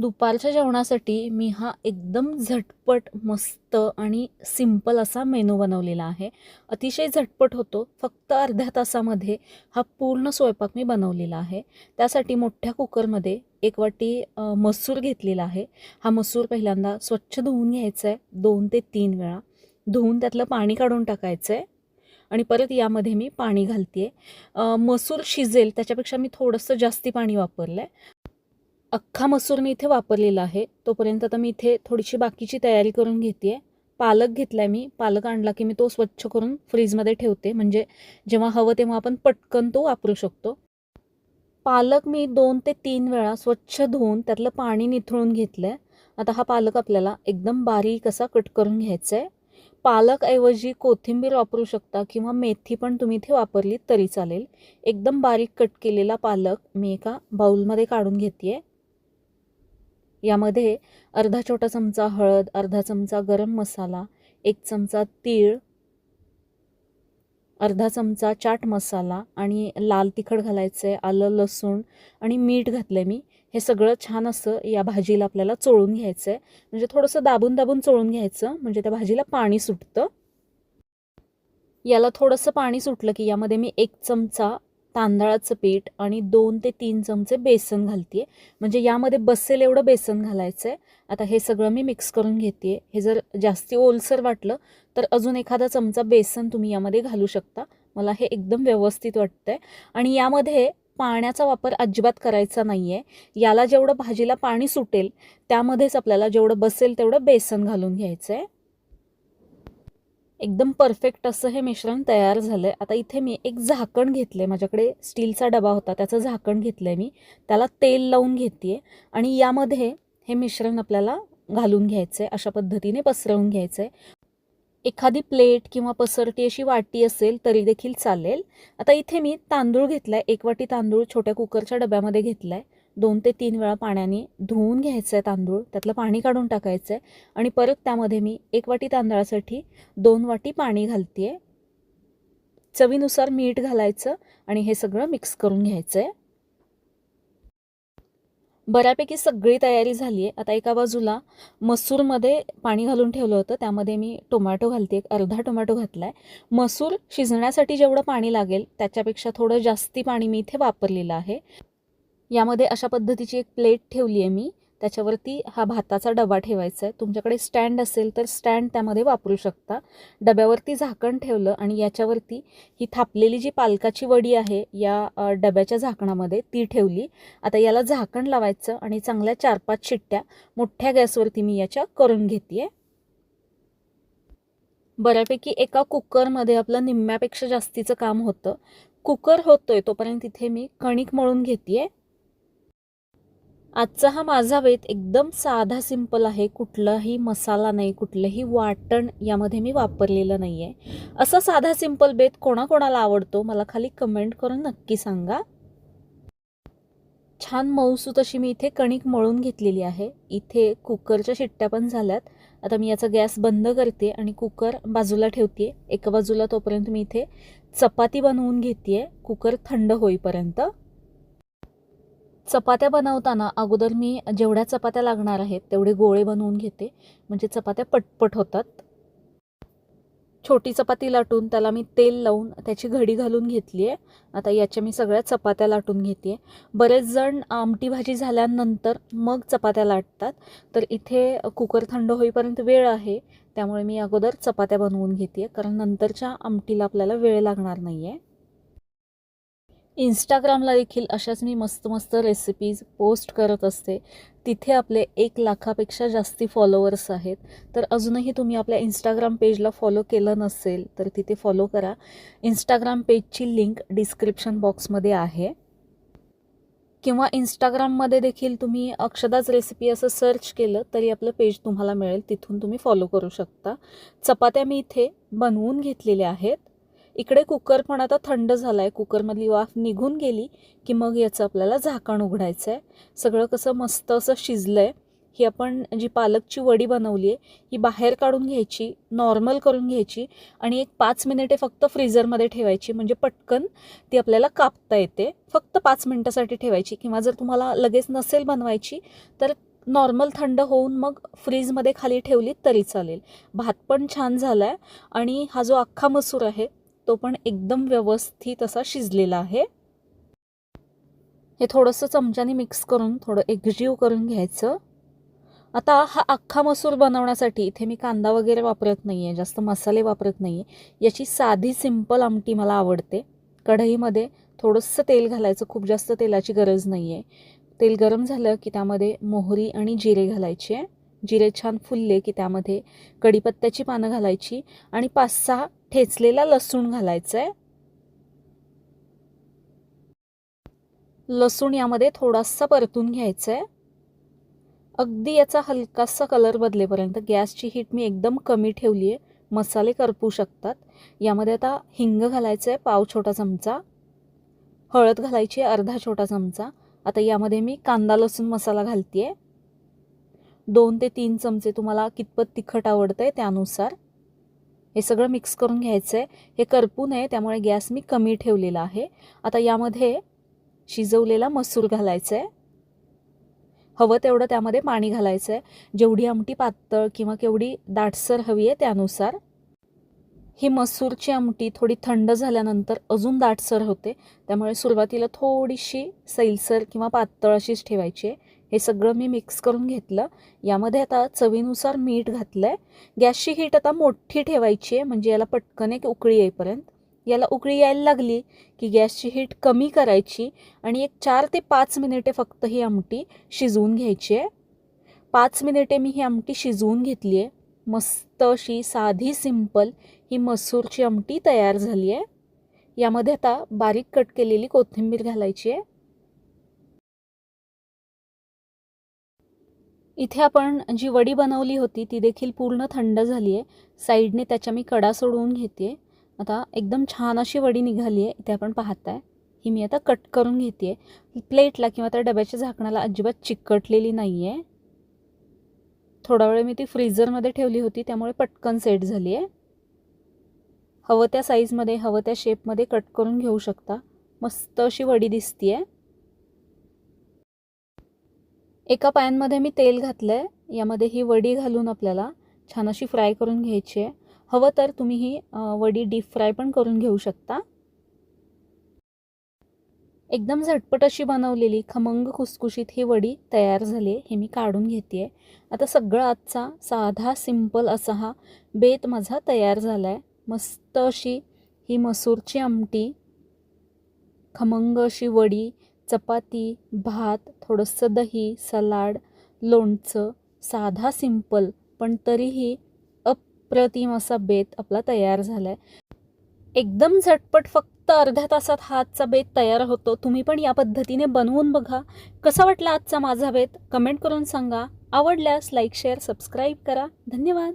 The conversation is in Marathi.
दुपारच्या जेवणासाठी मी हा एकदम झटपट मस्त आणि सिंपल असा मेनू बनवलेला आहे. अतिशय झटपट होतो. फक्त अर्ध्या तासामध्ये हा पूर्ण स्वयंपाक मी बनवलेला आहे. त्यासाठी मोठ्या कुकरमध्ये एक वाटी मसूर घेतलेला आहे. हा मसूर पहिल्यांदा स्वच्छ धुवून घ्यायचा आहे दोन ते तीन वेळा. धुवून त्यातलं पाणी काढून टाकायचं आहे आणि परत यामध्ये मी पाणी घालते मसूर शिजेल त्याच्यापेक्षा मी थोडंसं जास्ती पाणी वापरलं आहे अख्खा मसूर मी इथे वापरलेला आहे. तोपर्यंत आता मी इथे थोडीशी बाकीची तयारी करून घेते आहे पालक घेतला आहे मी. पालक आणला की मी तो स्वच्छ करून फ्रीजमध्ये ठेवते. म्हणजे जेव्हा हवं तेव्हा आपण पटकन तो वापरू शकतो. पालक मी दोन ते तीन वेळा स्वच्छ धुवून त्यातलं पाणी निथळून घेतलं आहे आता हा पालक आपल्याला एकदम बारीक असा कट करून घ्यायचा आहे पालकऐवजी कोथिंबीर वापरू शकता किंवा मेथी पण तुम्ही इथे वापरली तरी चालेल. एकदम बारीक कट केलेला पालक मी एका बाउलमध्ये काढून घेते आहे यामध्ये अर्धा छोटा चमचा हळद अर्धा चमचा गरम मसाला एक चमचा तीळ अर्धा चमचा चाट मसाला आणि लाल तिखट घालायचं आहे आलं लसूण आणि मीठ घातलं आहे मी. हे सगळं छान असं या भाजीला आपल्याला चोळून घ्यायचं आहे म्हणजे थोडंसं दाबून दाबून चोळून घ्यायचं. म्हणजे त्या भाजीला पाणी सुटतं. याला थोडंसं पाणी सुटलं की यामध्ये मी एक चमचा तांदळाचं पीठ आणि दोन ते तीन चमचे बेसन घालते म्हणजे यामध्ये बसेल एवढं बेसन घालायचं आहे आता हे सगळं मी मिक्स करून घेते हे जर जास्ती ओलसर वाटलं तर अजून एखादा चमचा बेसन तुम्ही यामध्ये घालू शकता. मला हे एकदम व्यवस्थित वाटतं आहे आणि यामध्ये पाण्याचा वापर अजिबात करायचा नाही आहे याला जेवढं भाजीला पाणी सुटेल त्यामध्येच आपल्याला जेवढं बसेल तेवढं बेसन घालून घ्यायचं आहे एकदम परफेक्ट असं हे मिश्रण तयार झालं आहे आता इथे मी एक झाकण घेतलं आहे माझ्याकडे स्टीलचा डबा होता. त्याचं झाकण घेतलं आहे मी. त्याला तेल लावून घेते आहे आणि यामध्ये हे मिश्रण आपल्याला घालून घ्यायचं आहे अशा पद्धतीने पसरवून घ्यायचं आहे एखादी प्लेट किंवा पसरटी अशी वाटी असेल तरी देखील चालेल. आता इथे मी तांदूळ घेतला आहे एक वाटी तांदूळ छोट्या कुकरच्या डब्यामध्ये घेतला आहे दोन ते तीन वेळा पाण्याने धुवून घ्यायचं आहे तांदूळ त्यातलं पाणी काढून टाकायचं आहे आणि परत त्यामध्ये मी एक वाटी तांदळासाठी दोन वाटी पाणी घालते आहे चवीनुसार मीठ घालायचं आणि हे सगळं मिक्स करून घ्यायचं आहे बऱ्यापैकी सगळी तयारी झाली आहे आता एका बाजूला मसूरमध्ये पाणी घालून ठेवलं होतं त्यामध्ये मी टोमॅटो घालते एक अर्धा टोमॅटो घातला आहे मसूर शिजण्यासाठी जेवढं पाणी लागेल त्याच्यापेक्षा थोडं जास्ती पाणी मी इथे वापरलेलं आहे. यामध्ये अशा पद्धतीची एक प्लेट ठेवली आहे मी. त्याच्यावरती हा भाताचा डबा ठेवायचा आहे. तुमच्याकडे स्टँड असेल तर स्टँड त्यामध्ये वापरू शकता. डब्यावरती झाकण ठेवलं आणि याच्यावरती ही थापलेली जी पालकाची वडी आहे या डब्याच्या झाकणामध्ये ती ठेवली. आता याला झाकण लावायचं आणि चांगल्या चार पाच शिट्ट्या मोठ्या गॅसवरती मी याच्या करून घेते बऱ्यापैकी एका कुकरमध्ये आपलं निम्म्यापेक्षा जास्तीचं काम होतं. कुकर होतोय तोपर्यंत तिथे मी कणिक मळून घेते आहे आजचा हा माझा बेत एकदम साधा सिंपल आहे. कुठलाही मसाला नाही कुठलंही वाटण यामध्ये मी वापरलेलं नाही आहे असा साधा सिंपल बेत कोणाकोणाला आवडतो? मला खाली कमेंट करून नक्की सांगा. छान मऊसूत अशी मी इथे कणिक मळून घेतलेली आहे. इथे कुकरच्या शिट्ट्या पण झाल्यात. आता मी याचा गॅस बंद करते आणि कुकर बाजूला ठेवते एका बाजूला तोपर्यंत मी इथे चपाती बनवून घेते कुकर थंड होईपर्यंत. चपात्या बनवताना अगोदर मी जेवढ्या चपात्या लागणार आहेत तेवढे गोळे बनवून घेते. म्हणजे चपात्या पटपट होतात. छोटी चपाती लाटून त्याला मी तेल लावून त्याची घडी घालून घेतली आहे. आता याच्या मी सगळ्या चपात्या लाटून घेते. आहे बरेच जण आमटी भाजी झाल्यानंतर मग चपात्या लाटतात. तर इथे कुकर थंड होईपर्यंत वेळ आहे. त्यामुळे मी अगोदर चपात्या बनवून घेते. आहे कारण नंतरच्या आमटीला आपल्याला वेळ लागणार नाही आहे इंस्टाग्रामला देखील अशाच मी मस्त मस्त रेसिपीज पोस्ट करत असते. तिथे आपले एक लाखापेक्षा जास्ती फॉलोअर्स आहेत. तर अजूनही तुम्ही आपल्या इंस्टाग्राम पेजला फॉलो केलं नसेल तर तिथे फॉलो करा. इंस्टाग्राम पेजची लिंक डिस्क्रिप्शन बॉक्समध्ये आहे. किंवा इंस्टाग्राममध्ये देखील तुम्ही अक्षदाच रेसिपी असं सर्च केलं तरी आपलं पेज तुम्हाला मिळेल. तिथून तुम्ही फॉलो करू शकता. चपात्या मी इथे बनवून घेतलेल्या आहेत. इकडे कुकर पण आता थंड झाला आहे कुकरमधली वाफ निघून गेली की मग याचं आपल्याला झाकण उघडायचं आहे सगळं कसं मस्त असं शिजलं आहे ही आपण जी पालकची वडी बनवली आहे ही बाहेर काढून घ्यायची नॉर्मल करून घ्यायची आणि एक पाच मिनिटे फक्त फ्रीझरमध्ये ठेवायची. म्हणजे पटकन ती आपल्याला कापता येते. फक्त पाच मिनटासाठी ठेवायची किंवा जर तुम्हाला लगेच नसेल बनवायची तर नॉर्मल थंड होऊन मग फ्रीजमध्ये खाली ठेवली तरी चालेल. भात पण छान झाला आहे आणि हा जो अख्खा मसूर आहे तो पण एकदम व्यवस्थित असा शिजलेला आहे. हे थोडंसं चमच्याने मिक्स करून थोडं एकजीव करून घ्यायचं. आता हा अख्खा मसूर बनवण्यासाठी इथे मी कांदा वगैरे वापरत नाही आहे जास्त मसाले वापरत नाही आहे याची साधी सिंपल आमटी मला आवडते. कढईमध्ये थोडंसं तेल घालायचं खूप जास्त तेलाची गरज नाही आहे तेल गरम झालं की त्यामध्ये मोहरी आणि जिरे घालायचे. आहे जिरे छान फुलले की त्यामध्ये कढीपत्त्याची पानं घालायची आणि पाच सहा ठेचलेला लसूण घालायचं आहे लसूण यामध्ये थोडासा परतून घ्यायचा आहे अगदी याचा हलकासा कलर बदलेपर्यंत गॅसची हीट मी एकदम कमी ठेवली आहे मसाले करपू शकतात. यामध्ये आता हिंग घालायचं आहे पाव छोटा चमचा. हळद घालायची आहे अर्धा छोटा चमचा. आता यामध्ये मी कांदा लसूण मसाला घालते आहे दोन ते तीन चमचे तुम्हाला कितपत तिखट आवडतं आहे त्यानुसार हे सगळं मिक्स करून घ्यायचं आहे हे करपू नये त्यामुळे गॅस मी कमी ठेवलेला आहे. आता यामध्ये शिजवलेला मसूर घालायचा आहे हवं तेवढं त्यामध्ये पाणी घालायचं आहे जेवढी आमटी पातळ किंवा केवढी दाटसर हवी आहे त्यानुसार. ही मसूरची आमटी थोडी थंड झाल्यानंतर अजून दाटसर होते. त्यामुळे सुरुवातीला थोडीशी सैलसर किंवा पातळ अशीच ठेवायची आहे. हे सगळं मी मिक्स करून घेतलं. यामध्ये आता चवीनुसार मीठ घातलं आहे गॅसची हीट आता मोठी ठेवायची आहे म्हणजे याला पटकन एक उकळी येईपर्यंत. याला उकळी यायला लागली की गॅसची हीट कमी करायची आणि एक चार ते पाच मिनिटे फक्त ही आमटी शिजवून घ्यायची आहे. पाच मिनिटे मी ही आमटी शिजवून घेतली आहे. मस्त अशी साधी सिंपल ही मसूरची आमटी तयार झाली आहे. यामध्ये आता बारीक कट केलेली कोथिंबीर घालायची आहे. इथे आपण जी वडी बनवली होती ती देखील पूर्ण थंड झाली आहे साईडने त्याच्या मी कडा सोडवून घेते आता एकदम छान अशी वडी निघाली आहे इथे आपण पाहताय. ही मी आता कट करून घेते प्लेटला किंवा त्या डब्याच्या झाकणाला अजिबात चिकटलेली नाही आहे थोडा वेळ मी ती फ्रीझरमध्ये ठेवली होती त्यामुळे पटकन सेट झाली आहे हवं त्या साईजमध्ये हवं त्या शेपमध्ये कट करून घेऊ शकता. मस्त अशी वडी दिसती आहे एका पॅनमध्ये मी तेल घातलं आहे यामध्ये ही वडी घालून आपल्याला छान अशी फ्राय करून घ्यायची आहे. हवं तर तुम्ही ही वडी डीप फ्राय पण करून घेऊ शकता. एकदम झटपट अशी बनवलेली खमंग खुसखुशीत ही वडी तयार झाली आहे हे मी काढून घेते आहे आता सगळं आजचा साधा सिंपल असा हा बेत माझा तयार झाला आहे मस्त अशी ही मसूरची आमटी खमंग अशी वडी चपाती भात थोडंसं दही सलाड लोणचं साधा सिंपल पण तरीही अप्रतिम असा बेत आपला तयार झाला आहे एकदम झटपट फक्त अर्ध्या तासात हा आजचा बेत तयार होतो. तुम्ही पण या पद्धतीने बनवून बघा. कसा वाटला आजचा माझा बेत? कमेंट करून सांगा. आवडल्यास लाईक शेअर सबस्क्राईब करा. धन्यवाद.